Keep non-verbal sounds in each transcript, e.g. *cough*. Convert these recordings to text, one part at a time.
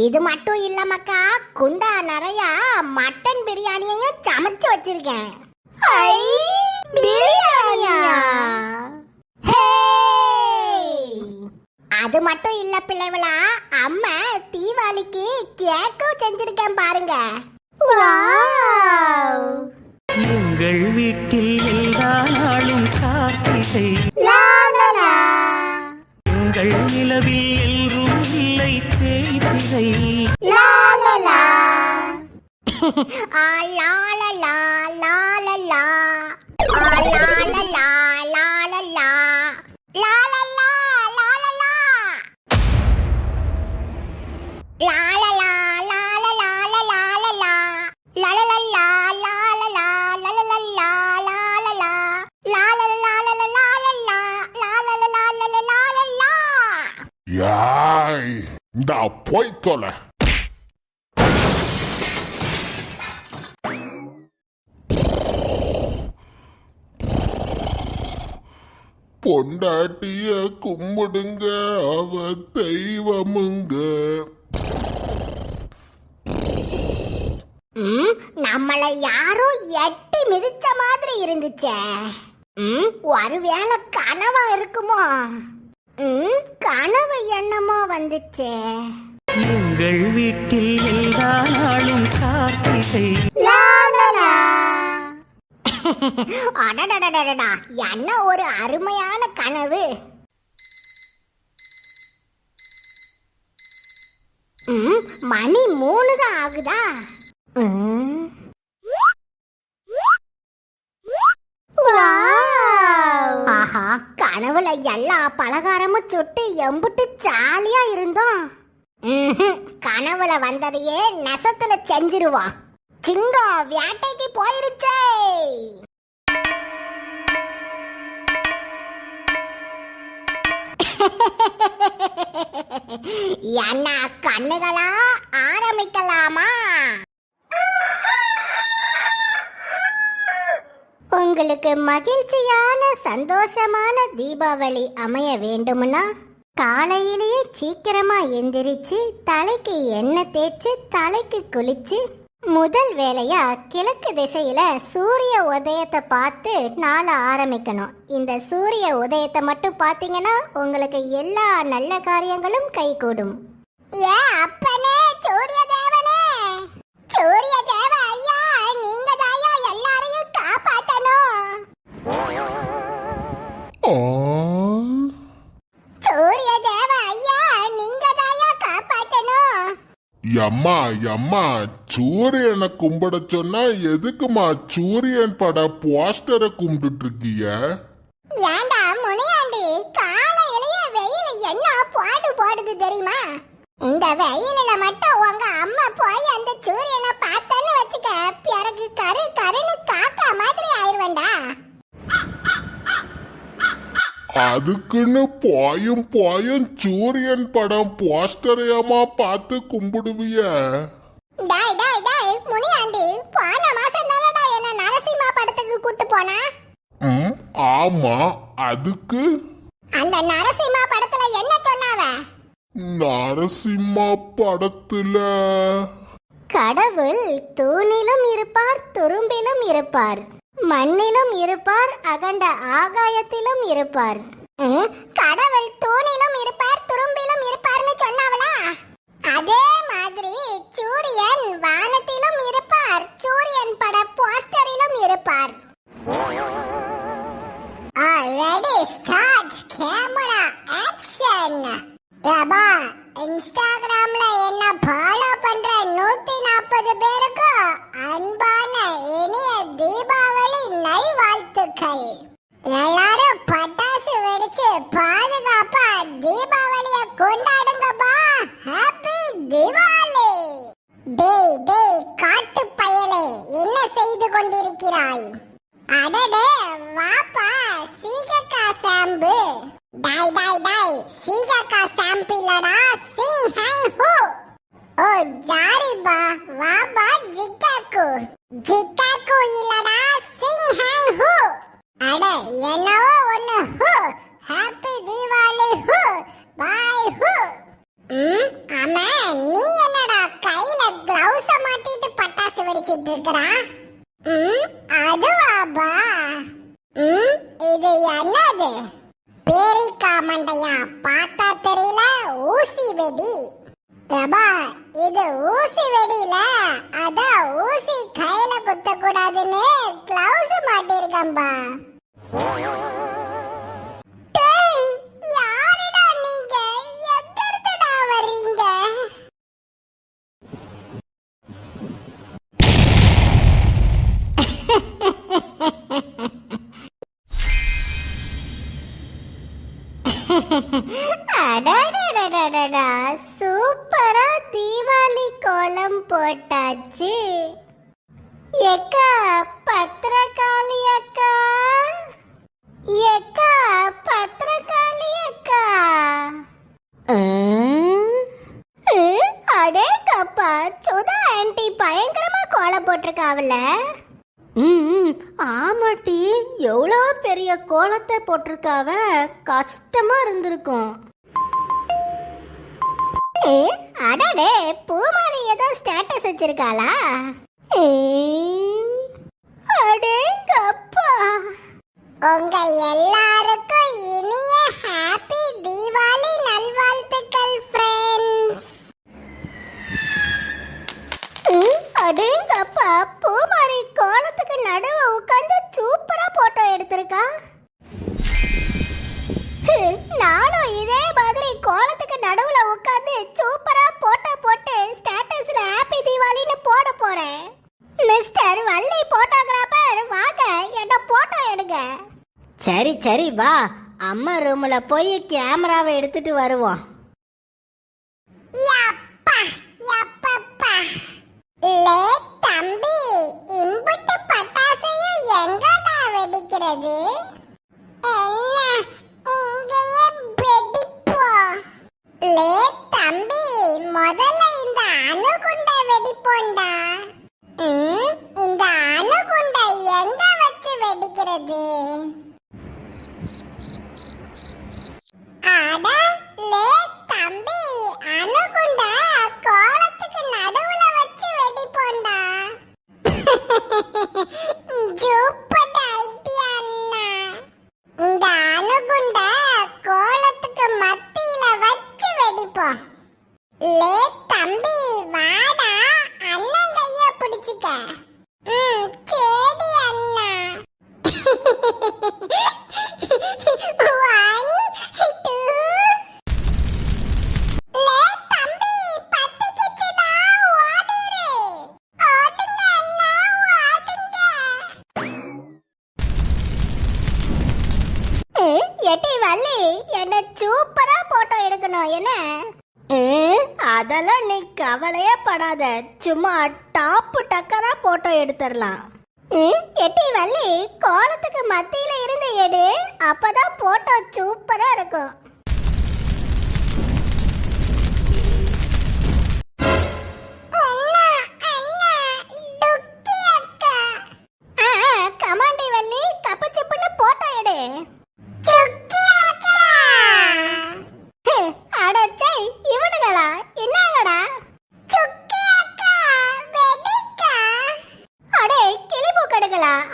இது மட்டும் இல்லாமக்கா குண்டா நிறைய மட்டன் பிரியாணியையும் சமைச்சு வச்சிருக்கேன். அது மட்டும் இல்ல பிள்ளைவளா அம்மா தீபாவளிக்கு கேக்கும் செஞ்சிருக்கேன் பாருங்க. உங்கள் வீட்டில் எல்லா நாளும் காத்திரை உங்கள் நிலவில் இல்லை Yay! இந்தா போய் பொண்டாட்டிய கும்பிடுங்க அவ தெய்வமுங்க. நம்மள யாரோ எட்டி மிதிச்ச மாதிரி இருந்துச்சே. ஒருவேளை கனவா இருக்குமோ? கனவு என்னமோ வந்துச்சே. எங்கள் வீட்டில் எல்லா நாளும் கார்த்திகை. *laughs* என்ன ஒரு அருமையான கனவு. மணி மூணு தான் ஆகுதா? எல்லா பலகாரமும் சுட்டு எம்புட்டு ஜாலியா இருந்தோம். கனவுல வந்ததையே நெசத்துல செஞ்சிருவான் சிங்கம் வேட்டைக்கு போயிருச்சே. *laughs* என்ன கண்ணுகளா ஆரம்பிக்கலாமா? உங்களுக்கு மகிழ்ச்சியான சந்தோஷமான தீபாவளி அமைய வேண்டும்னா காலையிலேயே சீக்கிரமா எந்திரிச்சு தலைக்கு எண்ணெய் தேய்ச்சி தலைக்கு குளிச்சு முதல் வேலையா கிழக்கு திசையில சூரிய உதயத்தை பார்த்து நாளை ஆரம்பிக்கணும். இந்த சூரிய உதயத்தை மட்டும் பார்த்தீங்கன்னா உங்களுக்கு எல்லா நல்ல காரியங்களும் கைகூடும். ஏ அப்பனே சூரிய தேவனே! சூரிய தேவ எம்மா எம்மா சூரியனை கும்பிட சொன்னா எதுக்குமா சூரியன் பட போஸ்டரை கும்பிட்டு இருக்கிய ஏண்டா முனியாண்டி காலையிலேயே வெயில் என்ன பாடு போடுது தெரியுமா? இந்த வெயிலில மட்டும் உங்க அம்மா போய் அந்த சூரியனை பார்த்தேன்னு வச்சுக்க பிறகு கரு கருன்னு காக்கா மாதிரி ஆயிருவேண்டா அதுக்குன்னு போயும் போயும் சூரியன் படம் போஸ்டரையாமா பார்த்து கும்பிடுவிய? டாய் டாய் டாய் முனியாண்டி போன மாசம் தானடா என்ன நரசிம்மா படத்துக்கு கூட்டு போனா? ஆமா அதுக்கு? அந்த நரசிம்மா படத்துல என்ன சொன்னாவ? நரசிம்மா படத்துல? கடவுள் தூணிலும் இருப்பார் துரும்பிலும் இருப்பார். மண்ணிலும் இருப்பார் அகண்ட ஆகாயத்திலும் இருப்பார். கடவுள் தூணிலும் இருப்பார் துரும்பிலும் இருப்பார்னு சொன்னாவளா? அதே மாதிரி சூரியன் வானத்திலும் இருப்பார் சூரியன் பட போஸ்டரிலும் இருப்பார். ரெடி ஸ்டார்ட் கேமரா ஆக்ஷன் ஏபா இன்ஸ்டாகிராம்ல என்ன ஃபாலோ பண்ற நூத்தி நாற்பது பேருக்கு அன்பான இனிய தீபாவளி பொங்கல் எல்லாரும் பட்டாசு வெடிச்சு பாதுகாப்பா தீபாவளிய கொண்டாடுங்கப்பா. ஹாப்பி தீபாவளி டேய் டேய் காட்டு பயலே என்ன செய்து கொண்டிருக்கிறாய்? அடடே வாப்பா சீகக்கா சாம்பு. டாய் டாய் டாய் சீகக்கா சாம்பு இல்லடா சிங் ஹேங் ஹூ. ஓ ஜாரிபா வாபா ஜிக்காக்கு. ஜிக்காக்கு இல்லடா சிங் ஹேங் ஹூ. அட என்னவோ ஒண்ணு. ஹூ ஹாப்பி தீபாவளி ஹூ பாய் ஹூ. ஆமா நீ என்னடா கையில கிளவுஸ மாட்டிட்டு பட்டாசு வெடிச்சிட்டு இருக்கறா? அதுவாபா இது என்னது? பேரிக்கா மண்டையா பார்த்தா தெரியல ஊசி வெடி. பிரபா இது ஊசி வெடியில அதான் ஊசி கையில குத்த கூடாதுன்னு கிளவுஸ் மாட்டிருக்கம்பா சூப்பரா தீபாவளி கோலம் போட்டாச்சு. எக்கா பத்திரகாளி அக்கா. எக்கா பத்திரகாளி அக்கா. அடே கப்பா சுதா ஆன்ட்டி பயங்கரமா கோலம் போட்டிருக்காவல ம் ஆமாட்டி எவ்வளோ பெரிய கோலத்தை போட்டிருக்காவ? கஷ்டமா இருந்திருக்கும். ஏ, அடடே பூமாரி ஏதோ ஸ்டேட்டஸ் வச்சிருக்காளா? ஏ, அடேங்கப்பா. உங்க எல்லாருக்கும் இனிய ஹாப்பி தீபாவளி நல்வாழ்த்துக்கள் ஃப்ரெண்ட்ஸ் அடேங்கப்பா பூமாரி கோலத்துக்கு நடுவு உட்காந்து சூப்பரா போட்டோ எடுத்திருக்கா? நானும் இதே மாதிரி கோலத்துக்கு நடுவுல உட்காந்து சூப்பரா போட்டோ போட்டு ஸ்டேட்டஸ்ல ஹாப்பி தீபாவளின்னு போட போறேன். மிஸ்டர் வள்ளி போட்டோகிராஃபர் வாங்க என்ன சரி சரி வா. அம்மா ரூம்ல போய் கேமராவை எடுத்துட்டு வருவோம். எட்டி வள்ளி கோலத்துக்கு மத்தியில இருந்து எடு. அப்பதான் போட்டோ சூப்பரா இருக்கும்.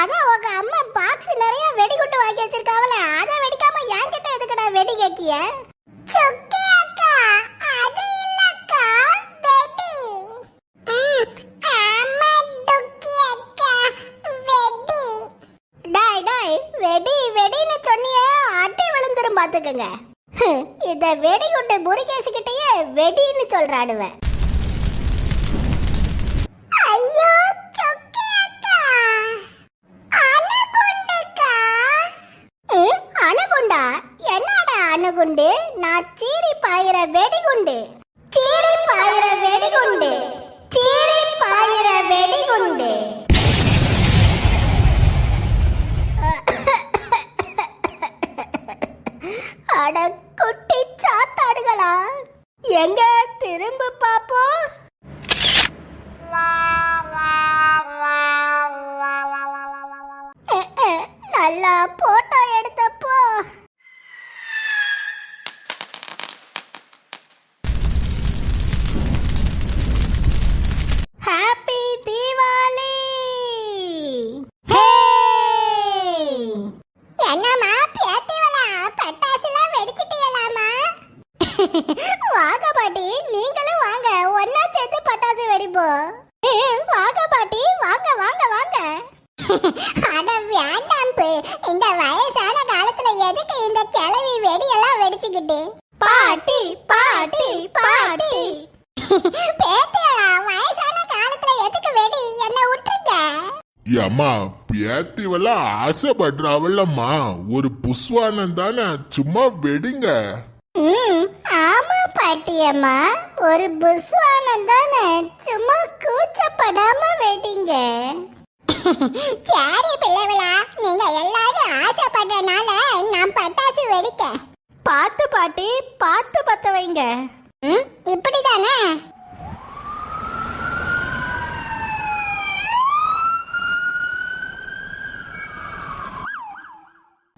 அதான் டாய் வெடி வெடின்னு சொன்னியே அடி விழுந்துரும் பாத்துக்கங்க. ஹம், இத வெடிகுண்டு முருகேசுகிட்டயே வெடின்னு சொல்றாடுவேன் குண்டு நான் சீறி பாயிற வெடிகுண்டு. சீறி பாயிற வெடிகுண்டு. சீறி பாயிற வெடிகுண்டு. அட குட்டி சாத்தாடுகளா. எங்க திரும்ப பாப்போம்? அட வேண்டாம் பு. இந்த வயசான காலத்துல எதுக்கு இந்த கிளவி வெடியெல்லாம் வெடிச்சுக்கிட்டு? பாட்டி பாட்டி பாட்டி. பேத்தியலா வயசான காலத்துல எதுக்கு வெடி? என்ன விட்டுருங்க. ஏம்மா பேத்திவெல்லாம் ஆசைப்படுறாவல்லம்மா. ஒரு புஷ்வானம் தானே சும்மா வெடிங்க. ம் ஆமா பாட்டியம்மா. ஒரு புஸ்வானம் தானே சும்மா கூச்சப்படாம வெடிங்க. சரி பிள்ளைகளா நீங்க எல்லாரும் ஆசைப்படுறனால நான் பட்டாசு வெடிக்க. பார்த்து பாட்டி பார்த்து பத்த வைங்க. இப்படிதானே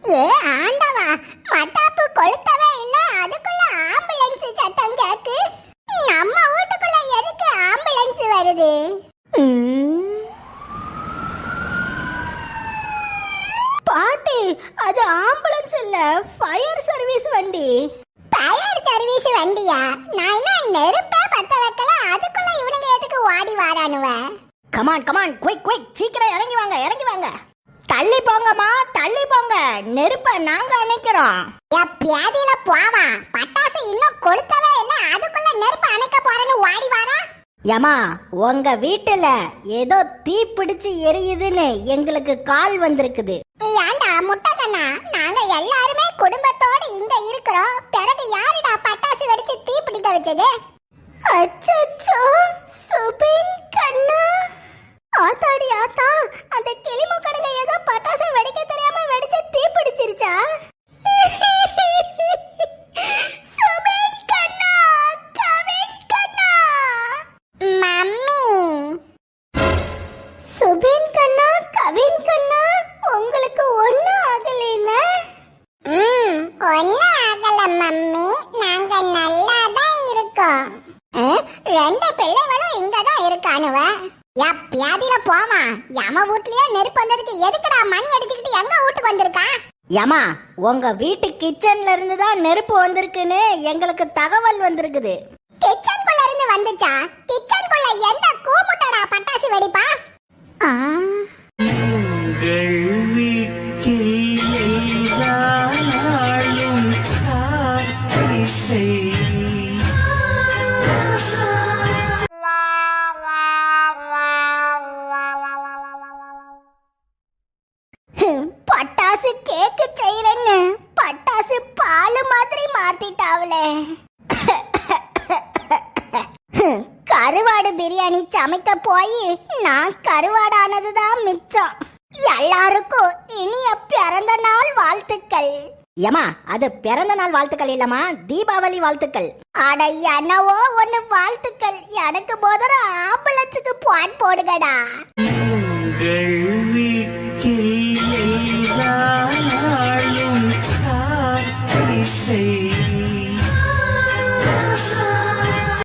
ஏ ஆண்டவா மத்தாப்பு கொளுத்தவே இல்ல அதுக்குள்ள ஆம்புலன்ஸ் சத்தம் கேக்கு நம்ம வீட்டுக்குள்ள எதுக்கு ஆம்புலன்ஸ் வருது பாட்டி அது ஆம்புலன்ஸ் இல்ல ஃபயர் சர்வீஸ் வண்டி ஃபயர் சர்வீஸ் வண்டியா நான் என்ன நெருப்பே பத்த வைக்கல அதுக்குள்ள இவனுங்க எதுக்கு ஓடி வாரானுவ come on come on quick quick சீக்கிரம் இறங்கி வாங்க இறங்கி வாங்க. தள்ளி போங்கம்மா தள்ளி போங்க. நெருப்ப நாங்க அணைக்கிறோம். பியாதியில போவா. பட்டாசு இன்னும் கொளுத்தவே இல்ல. அதுக்குள்ள நெருப்பு அணைக்க போறேன்னு ஓடி வாரா ஏமா உங்க வீட்டுல ஏதோ தீ பிடிச்சு எரியுதுன்னு எங்களுக்கு கால் வந்திருக்குது. ஏண்டா முட்டைக்கண்ணா? நாங்க எல்லாருமே குடும்பத்தோட இங்க இருக்கிறோம். பிறகு யாருடா பட்டாசு வெடிச்சு தீ பிடிக்க வச்சது? அச்சச்சோ சுபின். கண்ணா ஆத்தாடி ஆத்தா! அந்த கிளிமு கடுங்க ஏதோ பட்டாசு வெடிக்க தெரியாம வெடிச்சு தீ பிடிச்சிருச்சா இருக்கானுவ எப்பயாதில போமா யம வீட்லயே நெருப்பு வந்ததுக்கு எதுக்குடா மணி அடிச்சுக்கிட்டு எங்க வீட்டுக்கு வந்திருக்கா? ஏமா உங்க வீட்டு கிச்சன்ல இருந்து தான் நெருப்பு வந்திருக்குன்னு எங்களுக்கு தகவல் வந்திருக்குது. கிச்சனுக்குள்ள இருந்து வந்துச்சா? கிச்சனுக்குள்ள எந்த கூமுட்டடா பட்டாசு வெடிப்பா? ஆ. நான் கருவாடானதுதான் மிச்சம். எல்லாருக்கும் இனிய பிறந்த நாள் வாழ்த்துக்கள். ஏமா அது பிறந்த நாள் வாழ்த்துக்கள் இல்லம்மா தீபாவளி வாழ்த்துக்கள். அட என்னவோ ஒண்ணு வாழ்த்துக்கள். எனக்கு முதல்ல ஆம்புலன்ஸுக்கு பாட் போடுங்கடா. எங்கள்